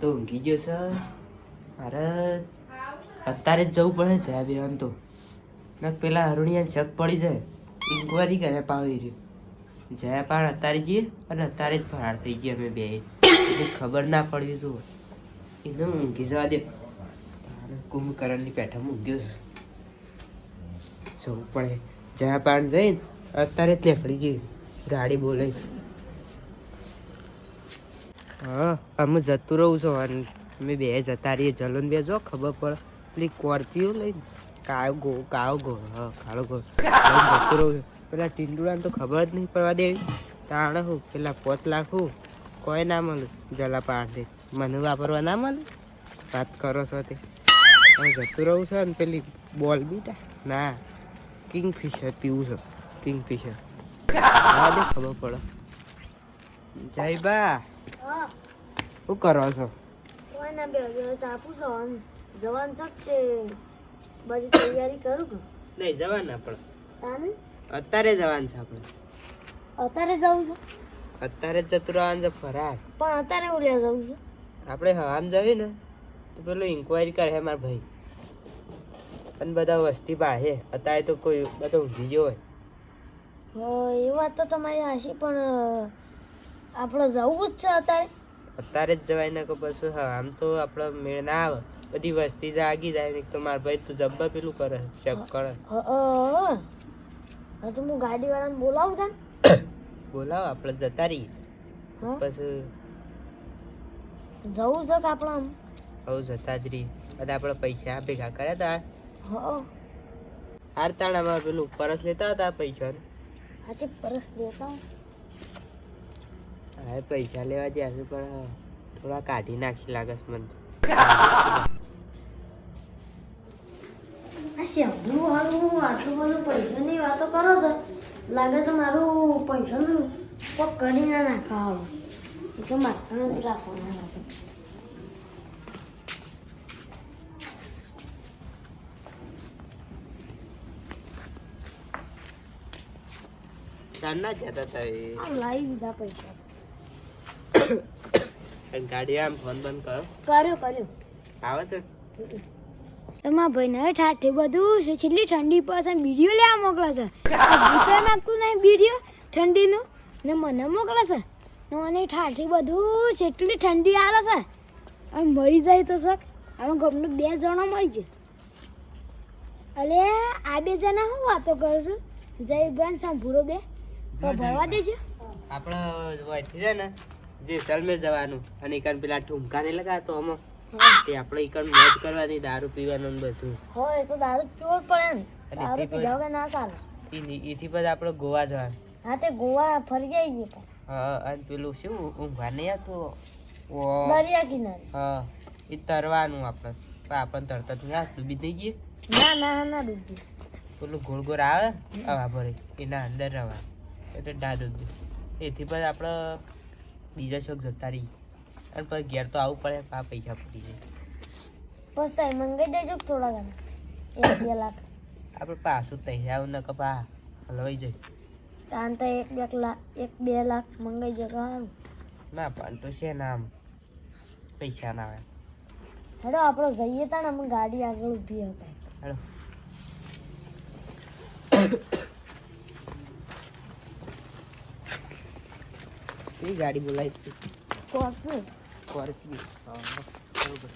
તો ઊંઘી ગયો છે. મારે અત્યારે જ જવું પડે છે બેન તો. ને પેલા અરુણિયા જગ પડી જાય. ઇન્કવાયરી કરે પાવી રહ્યું જયા પણ અત્યારે જઈએ અને અત્યારે જ ફરાર થઈ ગયા અમે બે. એને ખબર ના પડવી શું એને ઊંઘી જવા દે. કુંભકરણની પેઠામાં ઊંઘ્યો છું. જવું પડે. જયા પાણ જઈને અત્યારે જ નીકળી જઈએ. ગાડી બોલે હા, અમે જતું રહું છું અને અમે બે જતા રહીએ. જલન બે જો, ખબર પડે. પેલી સ્કોર્પિયો લઈને કાયો ગો કાયો ગો, હા, કાળો ગો. જતું રહું છું. પેલા ટીંડુડાને તો ખબર જ નહીં પડવા દેવી. તાણે હું, પેલા પોત લાખું. કોઈ ના મળે. જલા પાડે. મને વાપરવા ના મળે. વાત કરો છો તે. હું જતું રહું છું ને પેલી બોલ બીટા. ના, કિંગફિશર પીવું છું. કિંગફિશર. ખબર પડે. જય બા. શું કરો છો? કોઈના બે દિવસ આપું છો આમ. જવાન શકશે બધી તૈયારી કરું છું. નહીં જવાના પણ. અત્યારે જવાનું છે આપણે. અત્યારે જવું છે? અત્યારે જ જતું રહેવાનું છે ફરાર. પણ અત્યારે ઉડ્યા જવું છે. આપણે હવામ જઈએ ને તો પેલું ઇન્કવાયરી કરે મારા ભાઈ. અને બધા વસ્તી પાસે અત્યારે તો કોઈ બધો ઊંઘી ગયો હોય. હા એ વાત તો તમારી હાશી પણ આપણે જવું જ છે અત્યારે? અત્યારે જ જવાય ને કે બસ હા આમ તો આપણે મેળ ના આવે. બધી વસ્તી જાગી જાય ને તો મારા ભાઈ તું જબ્બર પેલું કરે ચેક કરે. હા તો હું ગાડીવાળાને બોલાવું તા બોલાવો આપણે જતા રહીએ. પછી જવું છે કે આપણે આમ? હવે જતા જ રહી અને આપણે પૈસા ભેગા કર્યા હતા હા હાર તાણામાં પેલું પરસ લેતા હતા પૈસા પરસ દેતા હા પૈસા લેવા જ્યાં છું પણ થોડા કાઢી નાખી લાગે છે મને. શેમ્પુ વાળું આટલું બધું પૈસાની વાતો કરો છો? લાગે છે મારું પૈસાનું કોક કરી ના નાખાવાનું. એટલે માથા નથી રાખવાના લાગે ચાંદના જતા હતા એ. લાવી દીધા પૈસા. અને ગાડી આમ ફોન બંધ કરો. કર્યો કર્યો. આવે છે? એમાં ભાઈને ઠાઠે બધું છે. છેલ્લી ઠંડી પાસે વીડિયો લેવા મોકલે છે. નાખતું નહીં વીડિયો ઠંડીનું. ને મને મોકલે છે. મને ઠાઠી બધું છે. એટલી ઠંડી આવે છે. હવે મળી જાય તો શક. હવે ગમનું બે જણા મળી જાય. અલે આ બે જણા હું વાતો કરું છું? જય ભાઈ સાંભળો બે. ભરવા દેજો. આપણે ને? જેસલમેર જવાનું અને એકન પેલા ઠુમકા ને લગાતો અમો તે આપણે એકન મોજ કરવાની દારૂ પીવાનું ને બધું. હોય તો દારૂ પીવો પડે ને. દારૂ પીધા ના ચાલે. એથી પછી આપણે ગોવા જવાનું. હા તે ગોવા ફરી જઈએ હા અને પેલું શું ઊંઘવા નહીં આવતું? દરિયા કિનારે. હા એ તરવાનું આપણે. પણ આપણને તરતા તું યાર ડૂબી નહીં જઈએ. ના ના ના ડૂબી. પેલું ગોળ ગોળ આવે હવા ભરે એના અંદર રવા એટલે ડા ડૂબી. એથી પછી આપણે બીજા શોખ જતા રહી. અને પછી ઘેર તો આવવું પડે પા પૈસા પડી જાય. બસ તાઈ મંગાઈ દેજો થોડા ઘણા? એક બે લાખ. આપણે પાછું તઈ જાવ ન કે પા હલવાઈ જાય. તાન તો એક બે લાખ એક બે લાખ મંગાઈ સારું ના પણ તો છે ના પૈસા ના આવે. હેડો આપણે જઈએ તા ને અમે ગાડી આગળ ઊભી હતા હેલો કઈ ગાડી બોલાવી સ્કોર્પિયો. સ્કોર્પિયો. હા બરોબર.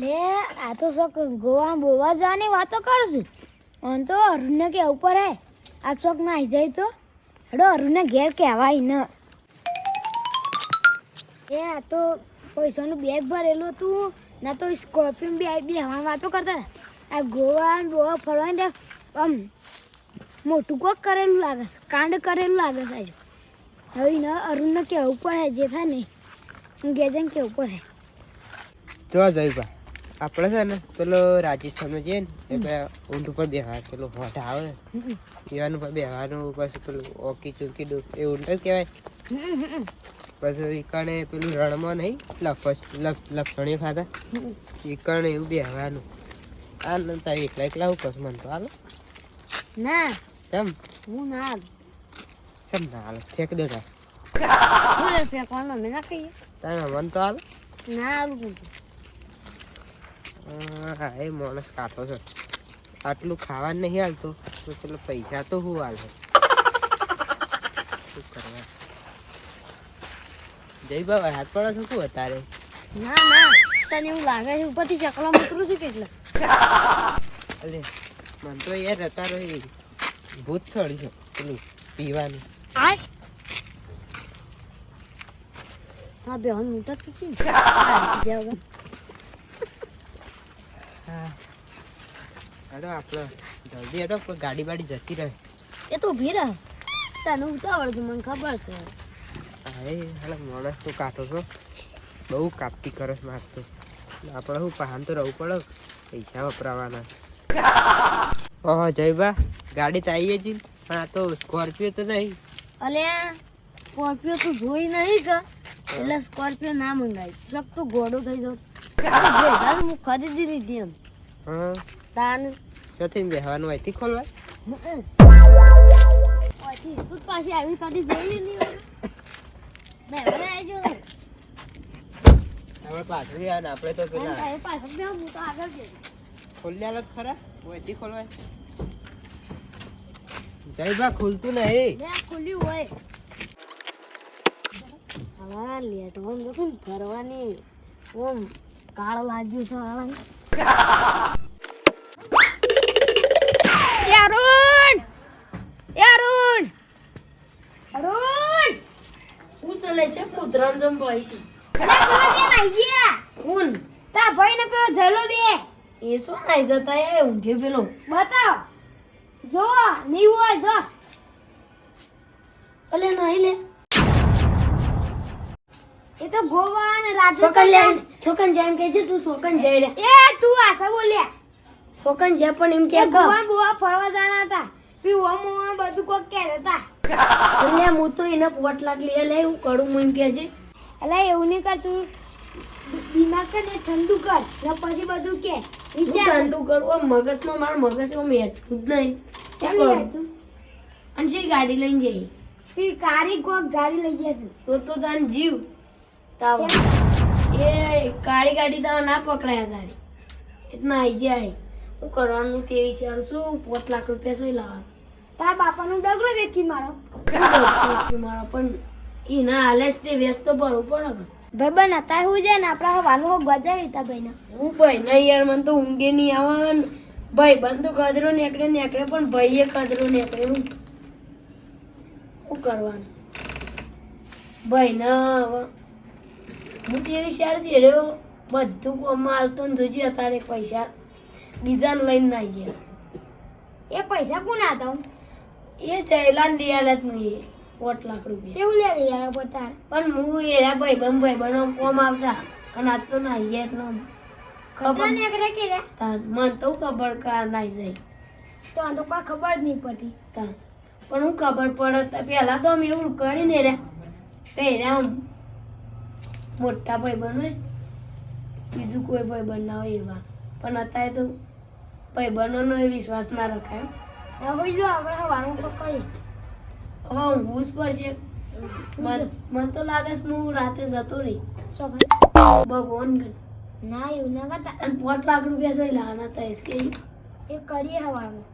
લે આ તો શોખ ગોવા બોવા જવાની વાતો કરશું આમ તો અરુણને કે ઉપર હે. આ શોખ ના આવી જાય તો. હેડો અરુણને ઘેર કહેવાય ન. એ આ તો પૈસાનું બેગ ભરેલું હતું. ના તો સ્કોર્પિયો બી આવી બી હવાની વાતો કરતા હતા. આ ગોવા બોવા ફરવાની આમ મોટું કોક કરેલું લાગે છે કાંડ કરેલું લાગે છે ન અરુણને ઉપર હે જે થાય ને હું કે ઉપર હે પડે. જો જઈબા આપણે છે ને પેલો રાજસ્થાનમાં જઈએ ને એ ઊંટ ઉપર બેહવા પેલો હોઠ આવે. એવાનું પર બેહવાનું પછી પેલું ઓકી ચૂકી ડૂબ એ ઊંટ જ કહેવાય. પછી ઈકણે પેલું રણમાં નહીં લફસ લફ લફણીઓ ખાતા. ઈકણે એવું બેહવાનું. આ તારે એકલા એકલા હું મને તો હાલો. ના. કેમ? હું ના. કેમ ના હાલો? ફેંક દે તાર હું ફેંકવાનું અમે ના કહીએ તારે મન તો હાલ? ના હાલ હા એ માણસ કાઢો છે. આટલું ખાવાનું નહીં હાલતો તો ચલો પૈસા તો હું હાલ? શું કરવા? જય બાબા હાથ પડો છો શું અત્યારે? ના ના તને એવું લાગે છે ઉપરથી ચકલા મૂકરું છું કેટલા અરે મને તો યાર રહેતા રહી ભૂત છોડી છે પેલું પીવાનું. ને હા, જાઓ ગા. હા હેડો આપણે. જલ્દી હેડો કોઈ ગાડી બાડી જતી રહે. એ તો ઊભી રહે તને ઉતાવળ છે મને ખબર છે. હા એ હાલે મોડસ તો કાઢો છો? બહુ કાપતી કરે છે આપણે હું પહાન તો રહું પડે પૈસા વપરાવાના. ઓહો જયબા ગાડી તો આવી જ પણ આ તો સ્કોર્પિયો તો નહીં. અલ્યા સ્કોર્પિયો તું જોઈ નહીં કે એટલે સ્કોર્પિયો ના મંગાવી ચક તું ઘોડો થઈ જાવ ભેગા હું ખરીદી લીધી એમ. તાન. ક્યાંથી બેહવાનું? અહીંથી ખોલવાય? તું પાછી આવી કદી જોઈ લીધી મેં આવી જો આપણે પાછળ આપણે તો પેલા પાછળ હું તો આગળ જઈશ. ખોલ્યા ખરા? અહીંથી ખોલવાય? જયબા ખુલતું નહીં ખુલ્યું હોય હા લેટવાનું તો કેમ ફરવાની ઓમ કાળ લાગ્યું છે. એ અરુણ! અરુણ! અરુણ! હું ચલે છે કૂતરાને જેમ ભાઈ છે અલા, પેલા બે નાઈ ગયા. કોણ તારા ભાઈને પેલો જલો દે એ શું નાઈ જતા એ ઊંઘે પેલો બતાવ જો નહીં હોય જો. અલે નાઈ લે. એ તો ગોવા અને રાજસ્થાન. સોકન લે સોકન જેમ કે છે તું સોકન જઈ રે એ તું આ આશા લે. સોકન જે પણ એમ કે ગોવા બુવા ફરવા જાના હતા. પી ઓમ ઓમ બધું કોક કે હતા એટલે હું તો એને પોટ લાખ લે લે હું કરું હું એમ કે છે. અલા એવું નહીં કર તું દિમાગ ને ઠંડુ કર. ને પછી બધું કે વિચાર. ઠંડુ કરવું મગજમાં મારું મગજ એમ હેઠું જ નહીં. ચાલી અને જે ગાડી લઈને જઈ? ફી કારી કોક ગાડી લઈ જશે. તો તો તાન જીવ. તાવ. એ કાળી ગાડી તો ના પકડાયા તારી. એટલા આઈ જાય. શું કરવાનું તે વિચાર શું પોત લાખ રૂપિયા શું લાવવાનું? તારા બાપાનું ડગરો વેચી મારો. મારો. પણ એ ના હાલે જ તે વ્યસ્ત ભરવું પડે. ભાઈબંધ હતા હું જાય ને આપણા વાનું હોક ગજાવી તા ભાઈને હું ભાઈ ના યાર મને તો ઊંઘે નહીં આવે ને ભાઈ બંધ તો કદરો નીકળે નીકળે પણ ભાઈએ કદરો નીકળે હું શું કરવાનું? ભાઈ ના હવે હું તેવી શેર છે રે બધું કોમમાં હાલતો ને જોજે અત્યારે પૈસા. બીજાને લઈને ના એ પૈસા કોણ હતા? એ ચૈલા તું એ. પોટ લાખ રૂપિયા. એવું લે યાર પડતા પણ હું એરા ભાઈ બમ ભાઈ બનો કોમ આવતા. અને આજ તો ના ગયા એટલો ખબર ને કરે કે રે. તાન મન તો ખબર કા ના જાય. તો આ તો કા ખબર જ નહીં પડતી. તાન પણ હું ખબર પડે પહેલા તો અમે એવું કરીને રે. પહેલા આમ મોટા ભાઈ બનો બીજું કોઈ ભાઈ ના હોય એવા. પણ અત્યારે તો ભાઈ બનોનો એ વિશ્વાસ ના રખાય. હવે જો આપણે હવાનું પકડી ઊંઘવું જ પડશે મન તો લાગે છે હું રાતે જતો રહી. ભગવાન ના એવું ના કરતા. અને લાખ રૂપિયા થઈ લાવવાના હતા કે એ કરીએ હવાનું.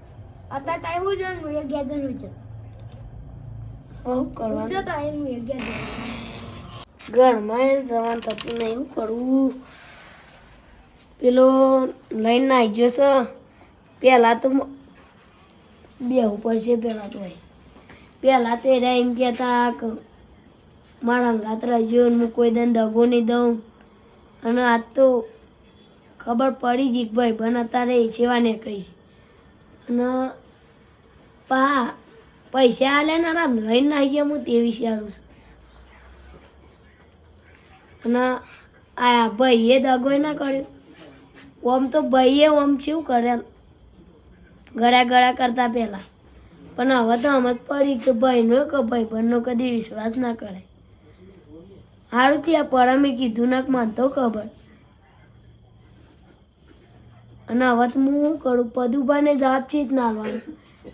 અત્યારે તાઈ હું જો હું અગિયાર જણ હું જો હું હું કરવાનું? જો તો અહીં હું ઘરમાં જવાનું થતું નહીં હું કરવું પેલો લઈને નાઈ જશે પહેલાં તો બે બેહવું પડશે પહેલાં તો એ. પહેલાં તો એરા એમ કહેતા કે મારા અંગાત રહેજો હું કોઈ દન દગો નહીં દઉં. અને આજ તો ખબર પડી જ ભાઈ બન અત્યારે છેવા નીકળી છે. અને પા, પૈસા આલે ને આરામ લઈને નાઈ ગયા હું તે વિચારું છું. અને આ ભાઈએ દગો ના કર્યો. ઓમ તો ભાઈએ ઓમ શું કરે? ગળા ગળા કરતા પહેલા. પણ આ વધામત પડી કે ભાઈનો કે ભાઈ બંને કદી વિશ્વાસ ના કરે. સારું થયા પરમે કીધું ના મને તો ખબર. અને હવે હું કરું? પદુભાને જ ના આવવાનું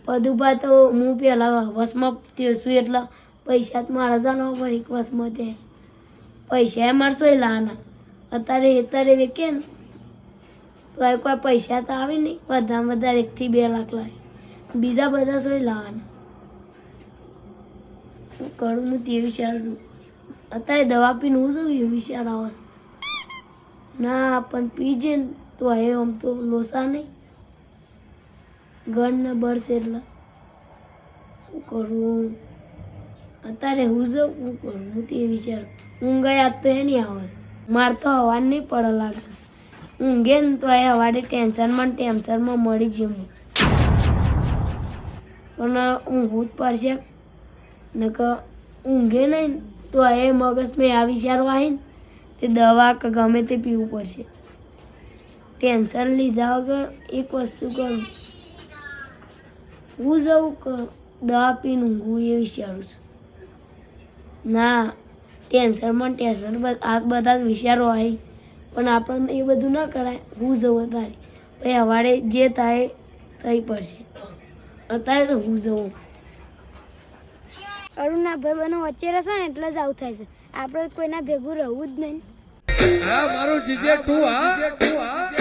પદુભા તો હું પહેલાં વસમાં છું એટલે પૈસા તો મારા ચાલવા પડે એક વસમાં તે. પૈસા એ મારશો એ લાના. અત્યારે અત્યારે વેકે ને. તો કોઈ પૈસા તો આવે નહીં. વધારે વધારે એકથી બે લાખ લાવે બીજા બધા સોય લાવવાના. હું કરું હું તે વિચાર છું અત્યારે દવા પીને હું શું એ વિચાર આવે ના, પણ પીજે તો એ આમ તો લોસા નહીં. ગણ ને બળશે એટલે શું કરું. અત્યારે હું જાઉં, હું કરું હું તે વિચાર. ઊંઘ યાદ તો નહીં આવે મારે તો હવા નહીં પડે લાગે ઊંઘે ને તો એ હવાડે ટેન્શનમાં ટેન્શનમાં મળી જ હું પણ ઊંઘવું જ પડશે કે ઊંઘે નહીં તો એ મગજમાં આ વિચારો આવીને તે દવા કે ગમે તે પીવું પડશે. ટેન્શન લીધા વગર એક વસ્તુ કરું. હું જવું કે દવા પીને ઊંઘું એ વિચારું છું. ના, ટેન્શનમાં ટેન્શન આ બધા જ વિચારો આવી પણ આપણને એ બધું ન કરાય. હું જવું તારે પછી હવારે જે થાય થઈ પડશે. અત્યારે તો હું જવું અરુણના ભાઈ બનો વચ્ચે રહેશે ને એટલે જ આવું થાય છે. આપણે કોઈના ભેગું રહેવું જ નહીં. મારું જીજે તું હા.